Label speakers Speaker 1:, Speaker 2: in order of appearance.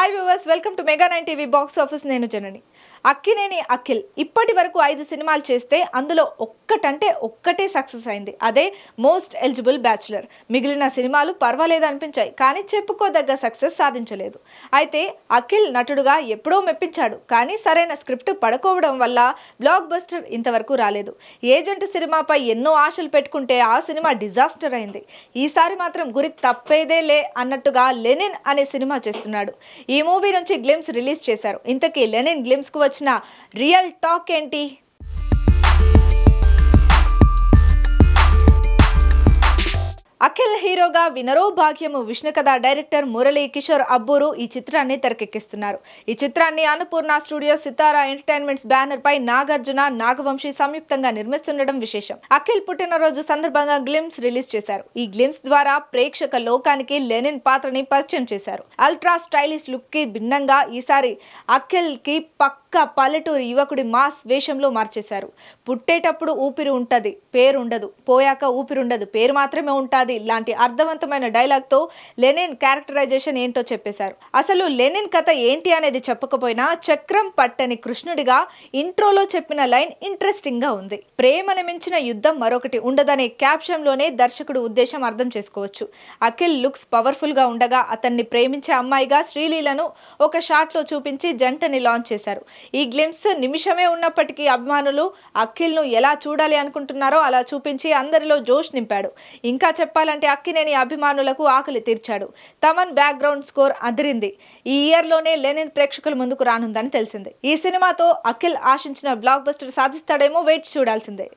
Speaker 1: Hi viewers welcome to mega nine TV box office నేను జనని. అక్కినేని అఖిల్ ఇప్పటి వరకు ఐదు సినిమాలు చేస్తే అందులో ఒక్కటంటే ఒక్కటే సక్సెస్ అయింది. అదే మోస్ట్ ఎలిజిబుల్ బ్యాచులర్. మిగిలిన సినిమాలు పర్వాలేదు అనిపించాయి కానీ చెప్పుకోదగ్గ సక్సెస్ సాధించలేదు. అయితే అఖిల్ నటుడుగా ఎప్పుడో మెప్పించాడు కానీ సరైన స్క్రిప్ట్ పడుకోవడం వల్ల బ్లాక్ బస్టర్ ఇంతవరకు రాలేదు. ఏజెంట్ సినిమాపై ఎన్నో ఆశలు పెట్టుకుంటే ఆ సినిమా డిజాస్టర్ అయింది. ఈసారి మాత్రం గురి తప్పేదే లే అన్నట్టుగా లెనిన్ అనే సినిమా చేస్తున్నాడు. ఈ మూవీ నుంచి గ్లిమ్స్ రిలీజ్ చేశారు. ఇంతకీ లెనిన్ గ్లిమ్స్ తీసుకువచ్చిన వచ్చిన రియల్ టాక్ ఏంటి? అఖిల్ హీరోగా వినరో భాగ్యము విష్ణు కథ డైరెక్టర్ మురళీ కిషోర్ అబ్బూరు ఈ చిత్రాన్ని తెరకెక్కిస్తున్నారు. ఈ చిత్రాన్ని Annapurna studio Sithara entertainments banner పై నాగార్జున నాగవంశీ సంయుక్తంగా నిర్మిస్తుండడం విశేషం. అఖిల్ పుట్టినరోజు సందర్భంగా గ్లిమ్స్ రిలీజ్ చేశారు. ఈ గ్లిమ్స్ ద్వారా ప్రేక్షక లోకానికి లెనిన్ పాత్రని పరిచయం చేశారు. అల్ట్రా స్టైలిష్ లుక్కి భిన్నంగా ఈసారి అఖిల్కి పక్క పల్లెటూరు యువకుడి మాస్ వేషంలో మార్చేశారు. పుట్టేటప్పుడు ఊపిరి ఉంటది పేరు ఉండదు పోయాక ఊపిరి ఉండదు పేరు మాత్రమే ఉంటుంది లాంటి అర్థవంతమైన డైలాగ్తో లెనిన్ క్యారెక్టరైజేషన్ ఏంటో చెప్పేశారు. అసలు లెనిన్ కథ ఏంటి అనేది చెప్పకపోయినా చక్రం పట్టని కృష్ణుడిగా ఇంట్రోలో చెప్పిన లైన్ ఇంట్రెస్టింగ్గా ఉంది. ప్రేమను మించిన యుద్ధం మరొకటి ఉండదనే క్యాప్షన్లోనే దర్శకుడు ఉద్దేశం అర్థం చేసుకోవచ్చు. అఖిల్ లుక్స్ పవర్ఫుల్గా ఉండగా అతన్ని ప్రేమించే అమ్మాయిగా శ్రీలీలను ఒక షాట్లో చూపించి జంటని లాంచ్ చేశారు. ఈ గ్లిమ్స్ నిమిషమే ఉన్నప్పటికీ అభిమానులు అఖిల్ను ఎలా చూడాలి అనుకుంటున్నారో అలా చూపించి అందరిలో జోష్ నింపాడు. ఇంకా చెప్పాలంటే అక్కినేని అభిమానులకు ఆకలి తీర్చాడు. తమన్ బ్యాక్గ్రౌండ్ స్కోర్ అదిరింది. ఈ ఇయర్లోనే లెనిన్ ప్రేక్షకుల ముందుకు రానుందని తెలిసింది. ఈ సినిమాతో అఖిల్ ఆశించిన బ్లాక్ బస్టర్ సాధిస్తాడేమో వెయిట్ చూడాల్సిందే.